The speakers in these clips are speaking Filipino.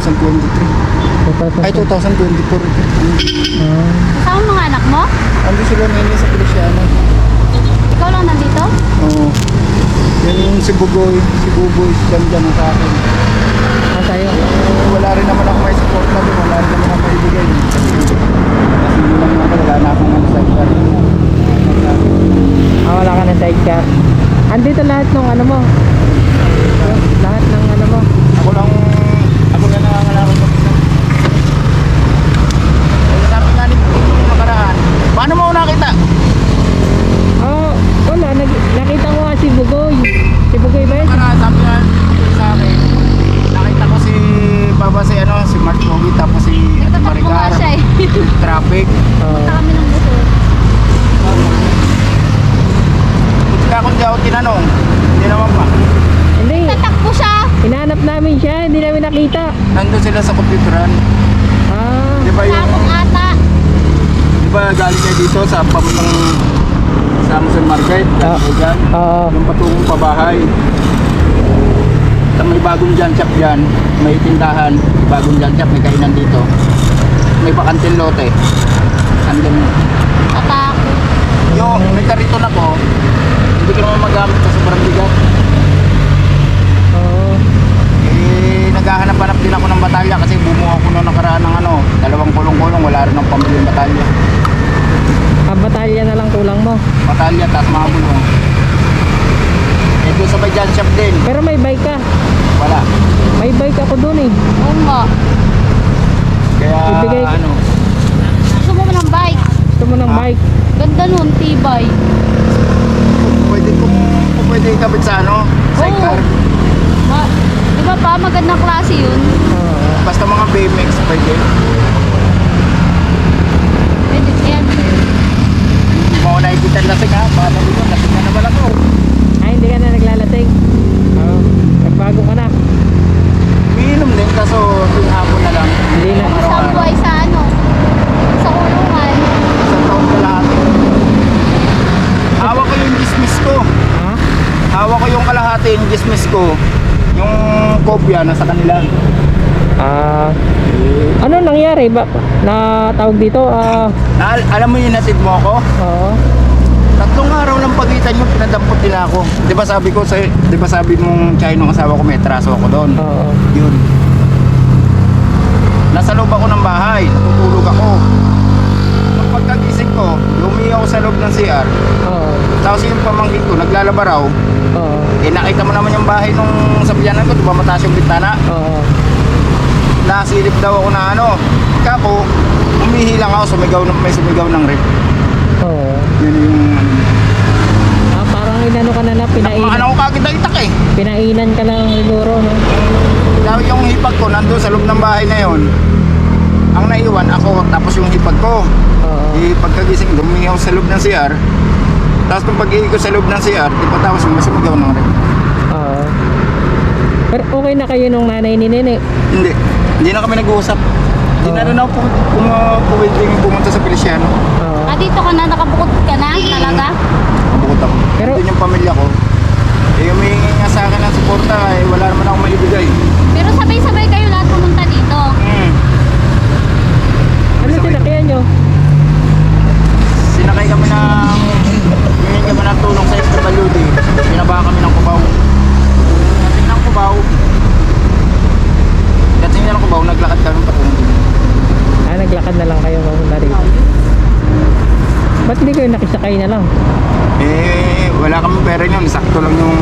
lang noong 2023. Ay, 2024 ito. Ah. Kasama mga anak mo? Ando sila ngayon sa Feliciano. Ikaw lang nandito? Oo. Yan yung si Bugoy, si Buboy, dyan dyan ang sa akin. Ah, tayo. Eh, wala rin naman ako may support na doon, wala rin naman ako maibigay. Kasi yun lang ako, wala na akong ano sa iba. Ah, wala ka ng sidecar. Andito lahat ng ano mo. Lahat ng ano mo. Ako lang, ako lang nangangalakot ng isa. Eh, sabi nga ni Bugoy nung nakaraan, paano mo ako nakita? Oh, wala. Nag nakita ko nga si Bugoy. Si Bugoy ba yun? Nakaraan, sabi nga sa akin, nakita ko si Baba si ano, si Mark Pogi, tapos si Ate Nagtatakbo nga Maricar, siya eh. traffic. Oo. Punta kami ng buto. Buti ka kung di ako tinanong, hindi naman pa. Hindi. Tatakbo siya. Hinanap namin siya. Hindi namin nakita. Nandun sila sa computeran. Ah. Di ba yung, Sabong ata. di ba galing kayo dito sa papuntang sa Amazon Market? Ah. Dyan? Oo. Yung patungong pabahay. Tapos may bagong dyan shop dyan. May tindahan. Bagong dyan shop. May kainan dito. May bakantin lote. Andun. Tatakbo. Yung may kariton ako, hindi ko naman magamit sa sobrang bigat. Oo. Eh, naghahanap-hanap din ako ng batalya kasi bumuo ako noong nakaraan ng ano, dalawang kulong-kulong, wala rin ng pambili ng batalya. Ah, batalya na lang kulang mo. Batalya, tapos mga bulong. Eh, doon sa may dyan shop din, Pero may bike ka. wala. May bike ako dun eh. Oo nga. Kaya, Ibigay- ano, Gusto mo ng bike? Gusto mo ng Ah. bike. Ganda nun, tibay. pwede kung, kung pwede ikabit sa ano, sidecar. Oo. Ma di ba pa, magandang klase yun. Oo. Basta mga BMX, pwede. Pwede yan. Hindi mo ako nakikita lasing ha, paano dito, lasing na naman ako. Ay, hindi ka na naglalasing. Oo. Nagbago ka na. Umiinom din, kaso tuwing hapon na lang. Hindi na. Isang buhay sa ano, sa kulungan. Isang taon ka lahat. Hawak ko yung dismiss ko. Ha? Hawak ko yung kalahati yung dismiss ko. Kopya nasa kanila. Ah, ano nangyari ba? Na tawag dito? Ah, Na, alam mo yung natid mo ako? oo. Tatlong araw lang pagitan yung pinadampot nila ako. Di ba sabi ko, sa, di ba sabi nung Chino ng asawa ko may traso ako doon? Oo. Yun. Nasa loob ako ng bahay, natutulog ako. Nung pagkagising ko, lumiyaw ako sa loob ng CR. Oo. Tapos yung pamangkin ko, naglalaba raw. Eh nakita mo naman yung bahay nung sa biyanan ko, di ba mataas yung bintana? Oo. Nasilip daw ako na ano. Kako, umihi lang ako, sumigaw, ng- may sumigaw ng rip. Oo. Yun yung. Ah, parang inano ka na na, Ano pinainan, ko kagad na itak eh. pinainan ka lang siguro, no? Dahil yung hipag ko nandun sa loob ng bahay na yun. Ang naiwan ako, tapos yung hipag ko. Oo. Eh, pagkagising, lumihaw sa loob ng CR. Tapos pag ko sa loob ng CR, di pa tapos yung sumigaw ng rip. Oo. Pero okay na kayo nung nanay ni Nene. Hindi. Hindi na kami nag-uusap. Hindi na rin ako pum- pum- pum- pumunta sa Feliciano. Oo. Ah, dito ka na, nakabukod ka na, talaga? Mabukot ako. Pero- Pero, yung pamilya ko. Eh, humihingi nga sa akin ng suporta, eh, wala naman akong maibigay. Pero sabay-sabay kayo lahat pumunta dito. Hmm. Ano sinakyan nyo? Sinakay kami ng... Kami ng tulong sa SWD. Binaba kami ng kubaw. Dating ng kubaw. Dating na ng kubaw, naglakad kami patungo. Ah, naglakad na lang kayo papunta rito. Ba't hindi kayo nakisakay na lang? Eh, wala kami pera yun. Sakto lang yung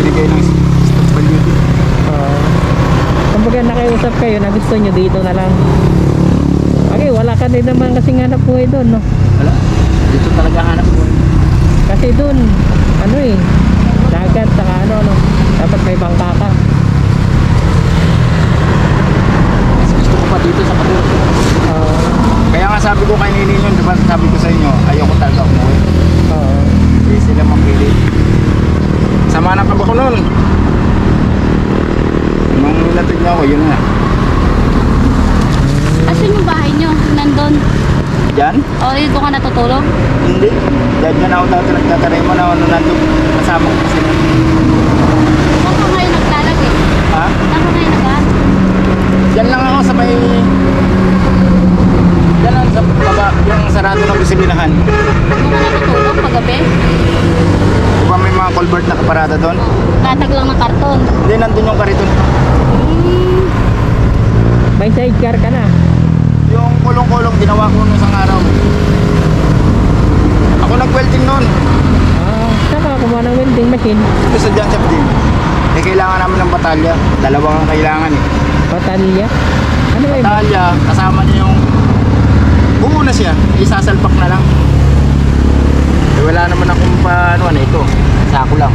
binigay ng SWD. Oo. Kumbaga nakiusap kayo na gusto nyo dito na lang. Okay, wala ka din naman kasing hanap buhay doon, no? Wala. Dito talaga. Kasi doon, ano eh, dagat, saka ano, ano, dapat may bangka ka. Gusto ko pa dito sa Katulog. Oo. Kaya nga sabi ko kay Nini yun, di ba sabi ko sa inyo, ayoko talaga umuwi. Oo. Hindi sila mambili. Sama na kaba ko nun. Nung nilatid niya ako, yun nga. Asan yung bahay nyo? Nandun. Diyan? O, oh, dito ka natutulog? Hindi. Diyan dyan ako dati nagtataray mo na ano nandun kasama ko kasi. Saan ka ngayon naglalag eh? Ha? Saan ka ngayon naglalag? Diyan lang ako sa may... Diyan lang sa baba, yung sarado ng bisibinahan. Hindi ka natutulog paggabi? Di ba may mga culvert na kaparada doon? Oh, Tatag lang ng karton. Hindi, nandun yung kariton. Hmm. May sidecar ka na. Yung kulong-kulong, ginawa ko nung isang araw. Ako nag-welding noon. Ah, saka kumuha ng welding machine. Ito sa John din. Eh, kailangan namin ng batalya. Dalawang ang kailangan eh. Batalya. Ano ba yun? Batalya, kasama niya yung... Buo na siya. Isasalpak na lang. Eh, wala naman akong pa... Ano, ano ito. Sako lang.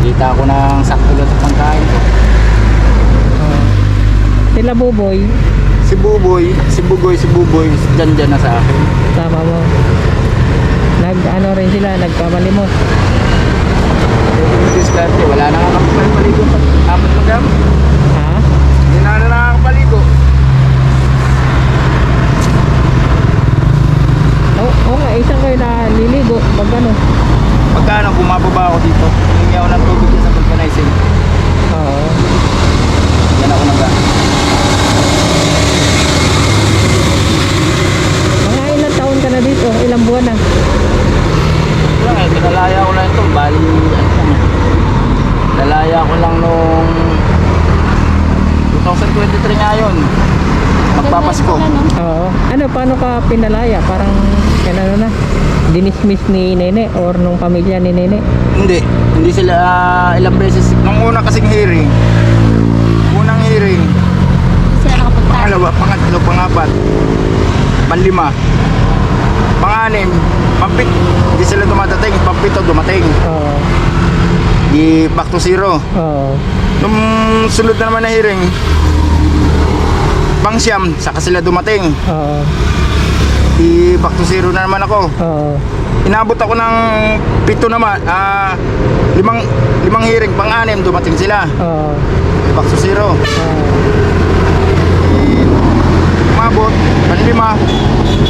Kikita ko ng sakto lang sa pangkain ko. Ah. Sila Buboy, Si Buboy, si Bugoy, si Buboy, dyan dyan na sa akin. sama mo. Nag ano rin sila, nagpamalimos. Yung diskarte, wala na nga kami paligo. Apat na gam. Ha? Hindi na na nakakapaligo. Oo, oh, nga, isang kayo na liligo. Pag ano. Pagka ano, bumababa ako dito, humingi ako ng tubig sa vulcanizing. Oo. Yan ako naga. Mga ilang taon ka na dito? Ilang buwan na? Wala eh, kinalaya ko lang ito. Bali, ano eh. Nalaya ko lang nung 2023 nga yun. Magpapasko. Ganda pala, no? Oo. Ano, paano ka pinalaya? Parang, ano na? Dinismiss ni Nene or nung pamilya ni Nene? Hindi. Hindi sila ah, ilang beses. Nung una kasing hearing. Unang hearing. Sila nakapagtalo. Pangalawa, pangatlo, pangapat. Panlima. Panganim. Pampit. Hindi sila dumadating. Pampito dumating. Oo. Di back to zero. Oo. Nung sunod na naman na hearing, pang siyam, saka sila dumating. Oo. Di back to zero na naman ako. Oo. Inabot ako ng pito naman, ah, limang, limang hearing, pang anim, dumating sila. Oo. Di back to zero. Oo. Umabot, panlima,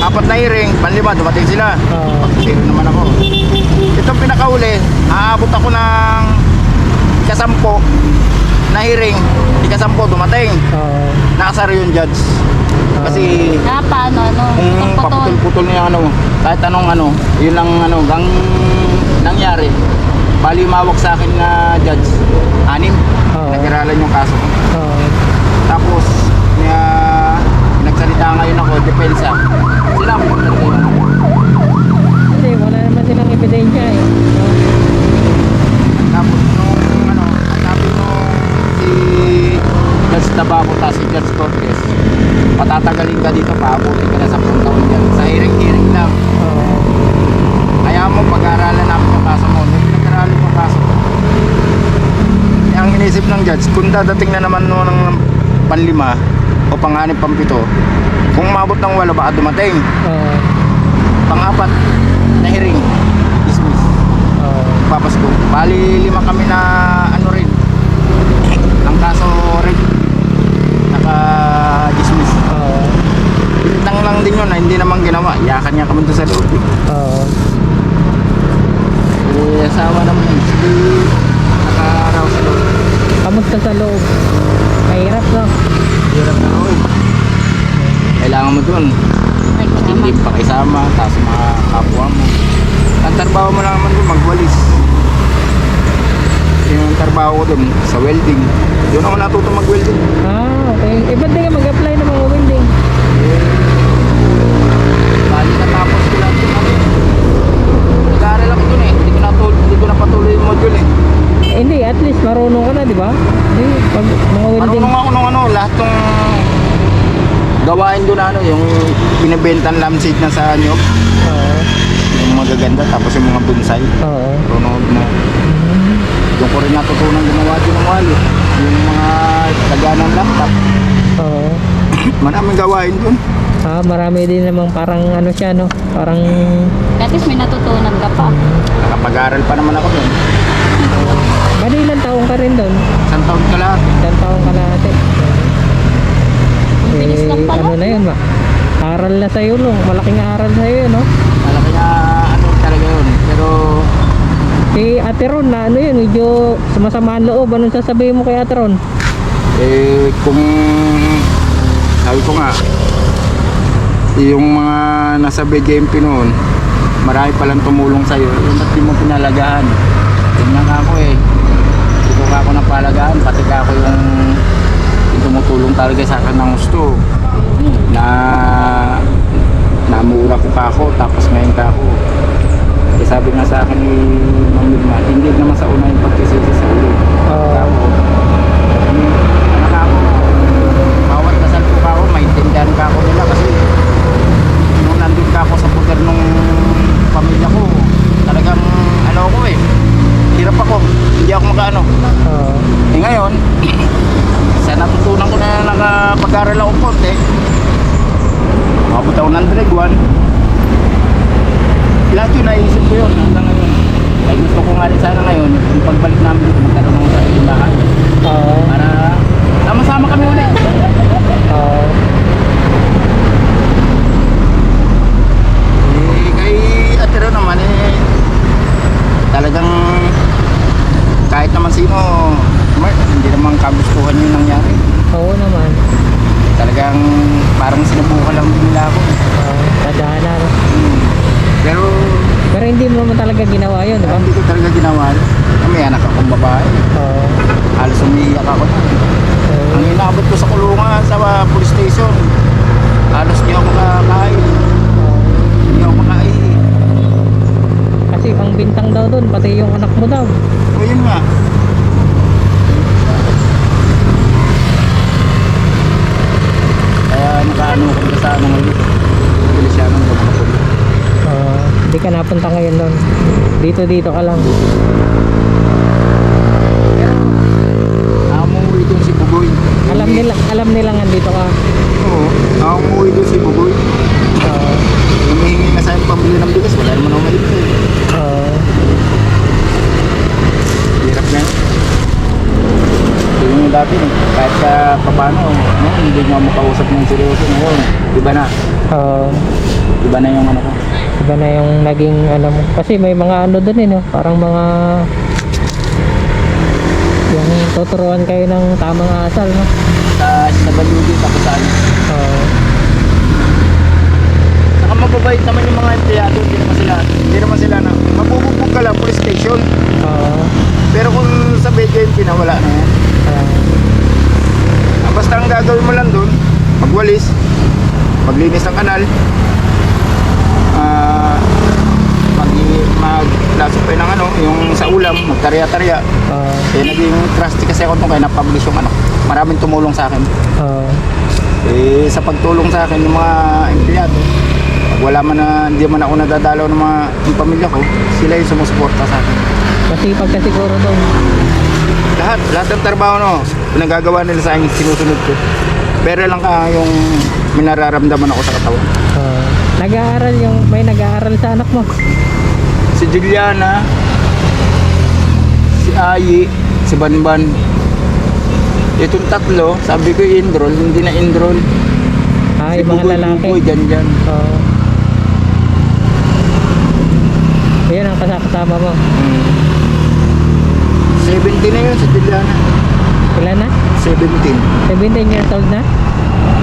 apat na hearing, panlima, dumating sila. Oo. To zero naman ako. Itong pinakauli, aabot ako ng ikasampo na hearing, ikasampo dumating. Oo. Nakasara yung judge. Kasi Ah, paano, ano? kung Pagputol. paputol-putol niya ano, kahit anong ano, yun lang ano, gang nangyari. Bali mawak sa akin na judge, anim. Oo. Nag-aralan yung kaso. ko. Oo. Tapos, niya, nagsalita ngayon ako, depensa. Sila ako magsalita. Kasi wala naman silang ebidensya eh. Tapos nung ano, ang sabi nung si Judge Tabaco ta si Judge Cortez, patatagalin ka dito, paabutin ka na sa taon dyan. Sa hearing-hearing lang. Kaya mo pag-aaralan namin yung kaso mo. Hindi nag-aaralan yung kaso mo. Eh, ang inisip ng judge, kung dadating na naman no ng panlima o panganib pampito, kung umabot ng walo baka dumating. Oo. Pangapat na hearing, dismiss. Oo. Papasko. Bali lima kami na ano rin. Ang kaso rin. Naka-dismiss. Oo. Bintang lang din yun na hindi naman ginawa. Iyakan niya kami sa loob. eh. Oo. Eh, asawa naman yun. Sige, naka-araw sa loob. Kamusta sa loob? Mahirap no? Hirap na loob. Kailangan mo doon. Hindi pakisama, tapos mga kapwa mo. Ang trabaho mo lang naman doon, magwalis. Yung trabaho ko doon, sa welding. Doon ako natuto mag-welding. Ah, okay. Eh, ba't di ka mag-apply ng mga welding? Bali natapos ko lang yung ano. Nag-aaral ako doon eh. Hindi ko, natul hindi ko napatuloy yung module eh. Eh, hindi, at least marunong ka na, di ba? Hindi, pag mga welding. Marunong ako nung ano, lahat ng gawain doon ano, yung binibentan lampshade na sa nyog. Oo. Yung magaganda, tapos yung mga bonsai. Oo. Marunong mo. Doon ko rin natutunan gumawa din ng walo. Yung mga lagyan ng laptop. Oo. Maraming gawain doon. Ah, marami din namang parang ano siya, no? Parang, At least may natutunan ka pa. Nakapag-aral pa naman ako doon. bali ilang taong ka rin doon? Isang taon ka lahat. Ilang taong ka lahat eh. Bilis lang pala. ano na yun, ma? Aral na sa'yo, no? Malaking aral sa'yo, yun, no? Malaki na ano talaga yun. Pero Si Ate Ron, na ano yun, medyo sumasama ang loob. Anong sasabihin mo kay Ate Ron? eh kung sabi ko nga yung mga nasa BGMP noon marami palang tumulong sa'yo yung ba't di mo pinalagahan Ganyan ka ako eh. Dito ka ako ng palagaan, pati ka ako yung tumutulong talaga sa akin ng gusto. Na namura ko ka ako, tapos ngayon ka ako. Kaya sabi nga sa akin ni Ma'am Wilma, hindi naman sa una yung pagkisisi sa ulo. Oo. Ako, anak ako, bawat kasal ko ka ako, maintindihan ka ako nila kasi nung nandun ka ako sa poder nung pamilya ko, talagang ano ako eh, hirap ako, hindi ako makaano. Oo. Eh ngayon, sa natutunan ko na nakapag-aral ako konti, makabot ako ng grade 1, lahat yun naisip ko yun hanggang ngayon. Kaya gusto ko nga rin sana ngayon, yung pagbalik namin dito, magkaroon ng sarili bahay. Oo. Para sama-sama kami ulit. Oo. Eh, kay Atero naman eh, talagang kahit naman sino, Mark, hindi kagustuhan yung nangyari. Oo naman. Talagang parang sinubukan lang din nila ako. Oo. Tadhana. Hmm. Pero Pero hindi mo naman talaga ginawa yun, di ba? hindi ko talaga ginawa. May anak akong babae. Oo. Halos umiiyak ako na. Oo. Ang inabot ko sa kulungan sa uh, police station. Halos di ako makakain. Oo. Hindi ako makain. Kasi ang bintang daw doon, pati yung anak mo daw. O yun nga. Kaya nakaano ko na sa ano ngayon. Pilisiano ng mga Oo. Hindi ka napunta ngayon doon. Dito, dito ka lang. Nakamuwi doon si Bugoy. Alam nila, alam nila nga dito ka. Oo. Nakamuwi doon si Bugoy. Oo. Humihingi na sa akin pambili ng bigas. Wala naman ako malito eh. Oo. Hirap na yun. Yun yung dati eh. Kahit sa papano, no, hindi mo makausap ng seryoso ngayon. Iba na. Oo. Iba na yung ano ko. Iba na yung naging ano mo. Kasi may mga ano doon eh, no? Parang mga yung tuturuan kayo ng tamang asal, no? Sa sa ano. Oo. Saka mababait naman yung mga empleyado, hindi naman sila, hindi naman sila na, mabububog ka lang, police station. Oo. Pero kung sa BJMP na, wala na yan. Ah, Basta ang gagawin mo lang doon, magwalis, maglinis ng kanal, ah, mag, maglasok ng ano, yung sa ulam, magtarya-tarya. Oo. Eh, naging trusty kasi ako nung kaya na-publish yung ano, maraming tumulong sa akin. Oo. Eh, sa pagtulong sa akin ng mga empleyado, pag wala man na, hindi man ako nadadalaw ng mga yung pamilya ko, sila yung sumusuporta sa akin. Masipag ka siguro doon. Lahat, lahat ng trabaho no, pinagagawa nila sa akin, sinusunod ko. Pero lang ka yung may nararamdaman ako sa katawan. Oo. Nag-aaral yung, may nag-aaral sa anak mo. Juliana, si Ayi, si Banban. Itong tatlo, sabi ko enroll, hindi na enroll. Ah, si mga lalaki. Buboy, dyan dyan. Oo. Yan ang kasama mo. Hmm. 70 na yun si Juliana. Ilan na? 17. 17 years old na?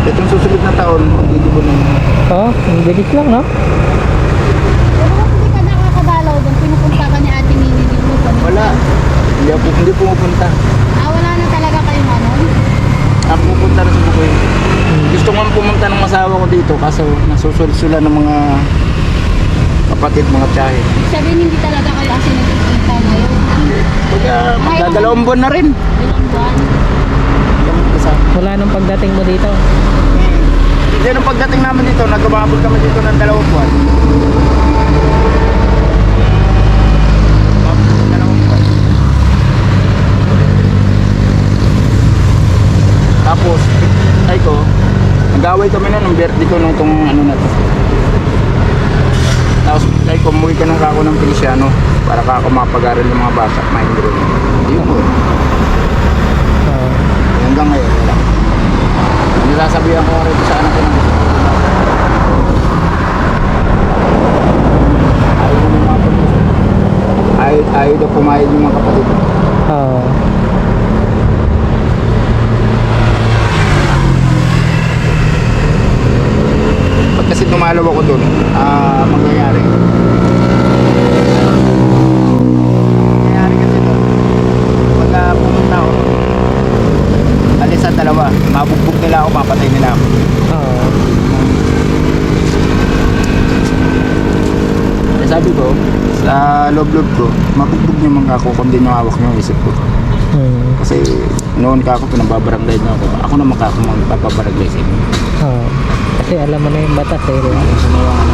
Itong susunod na taon, magdidibo na yun. Oo, ang bilis lang, no? Pero ba't hindi ka nakakadalaw doon? Pinupunta ka ni Ate Nini dito. Wala. Hindi pumupunta. Ah, wala na talaga kayong ano? Ako pupunta na sa Bukoy. Gusto ko nga pumunta ng masawa ko dito kaso nasusulsulan ng mga kapatid, mga tiyahe. Sabihin hindi talaga kayo kasi nagkikita ngayon. Kaya magdadalawang buwan na rin. Ilang buwan. Mula nung pagdating mo dito. Hmm. Hindi nung pagdating namin dito, nagkababot kami dito ng dalawang buwan. Umabot ng dalawang buwan. Tapos, ay ko, nag-away kami na nung birthday ko nung itong ano na to. Tapos, ay ko, umuwi ka ng kako ng Feliciano para kako mapag-aral ng mga bata, ma-enroll. Yun po. Oo. Hanggang ngayon, wala. Nilasabihan ko rin sa anak ko ng Ayaw ng mga kapatid. Ayaw, ayaw daw pumayag yung mga kapatid. Oo. Pag kasi dumalaw ako doon, ah, mangyayari. Mangyayari kasi mabugbog nila ako, mapatay nila ako. Oo. Eh, sabi ko, sa loob-loob ko, mabugbog naman ako kung di nyo hawak ang isip ko. Hmm. Kasi noon ka ako, pinababaranglay nyo ako. Ako naman ka ako magpapabaranglay sa inyo. Oo. Kasi alam mo na yung batas eh. Gusto mo yung ano,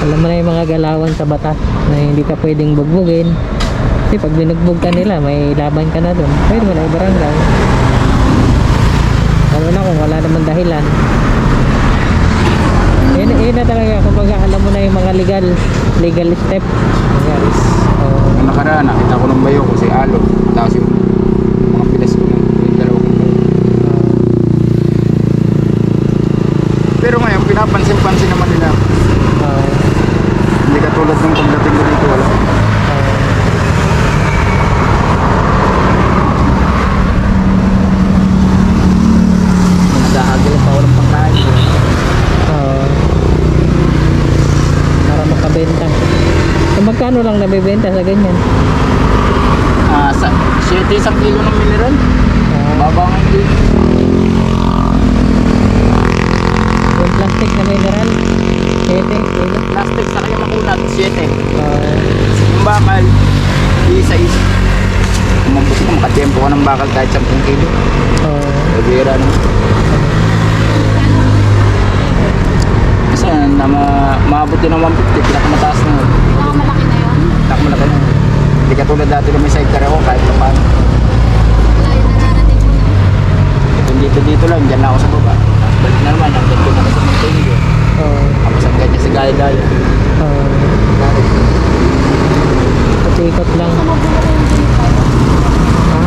Alam mo na yung mga galawan sa batas na hindi ka pwedeng bugbugin. Kasi pag binugbog ka nila, may laban ka na doon. Pwede mo na ibarangay. Lalo na kung wala naman dahilan. Yun, yun na talaga, kumbaga alam mo na yung mga legal legal step. Ayan. Oo. Nung nakaraan, nakita ko ng bayo ko si Alo. Tapos yung mga pilas ko ng yung dalawa kong bayo. Pero ngayon, pinapansin-pansin naman nila. Oo. Hindi katulad ng pagdating ko dito, wala. Oo. Nagahagil pa walang pangkain. Oo. Para makabenta. So, magkano lang nabibenta sa ganyan? Ah, sa 7 isang kilo ng mineral. Oo. Baba nga hindi. yung plastic na mineral. 7 kilo. Plastic sa kanya makunat, 7. Oo. Yung bakal, isa is. Umabot ko, makatiyempo ka ng bakal kahit 10 kilo. Oo. Bibira naman. Kasi na ma maabot din ng 150, pinakamataas na yun. Pinakamalaki na yun. Pinakamala ka na. Hindi katulad dati na may sidecar ako kahit paano. Mo na. Kung dito dito lang, dyan na ako sa baba. Tapos balik na naman, hanggang doon ako sa Montenegro. Oo. Tapos hanggang dyan sa Gaya-Gaya. Oo. Ikot lang. Sumuburo ko yung dito. Ha?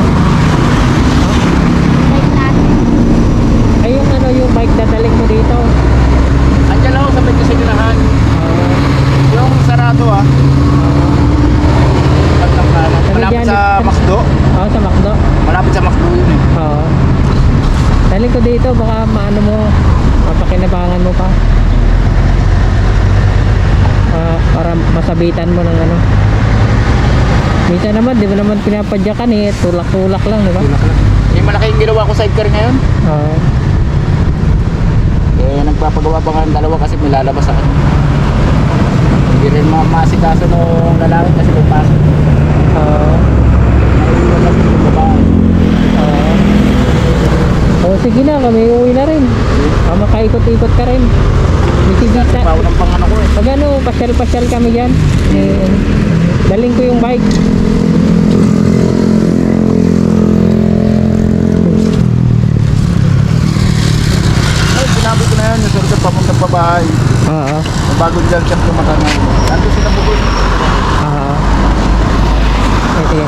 Like natin. Ay, yung ano, yung bike dadaling mo dito. Andiyan lang ako sa may kasigurahan. Oo. Yung sarado ah. Paglang kanan. Malapit sa Macdo. Oo, sa McDo. Malapit sa Macdo yun eh. Oo. Daling ko dito, baka maano mo, mapakinabangan mo pa. Ah, para masabitan mo ng ano. Minsan naman, di mo naman pinapadyakan eh, tulak-tulak lang, di ba? Yung malaki yung ginawa ko sidecar ngayon. Oo. Eh, nagpapagawa pa nga ng dalawa kasi may lalabas ako. Hindi rin mamasikaso nung lalaki kasi may pasok. Oo. Lang. Oo, sige na, kami uwi na rin. Ah, makaikot-ikot ka rin. Mitigas na. Eh. Bawa ng pangano ko eh. Pag ano, pasyal-pasyal kami dyan. Eh, daling ko yung bike. Ay, sinabi ko na yan, yung sorta papunta pa bahay. Oo. Yung bago dyan siya tumatanan. Nandito sila bukod. Oo. Ah, okay.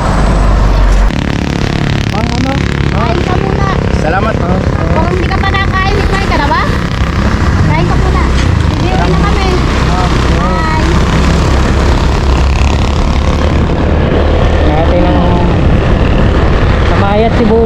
Pang ano? Kain muna. Salamat. Kaya tibo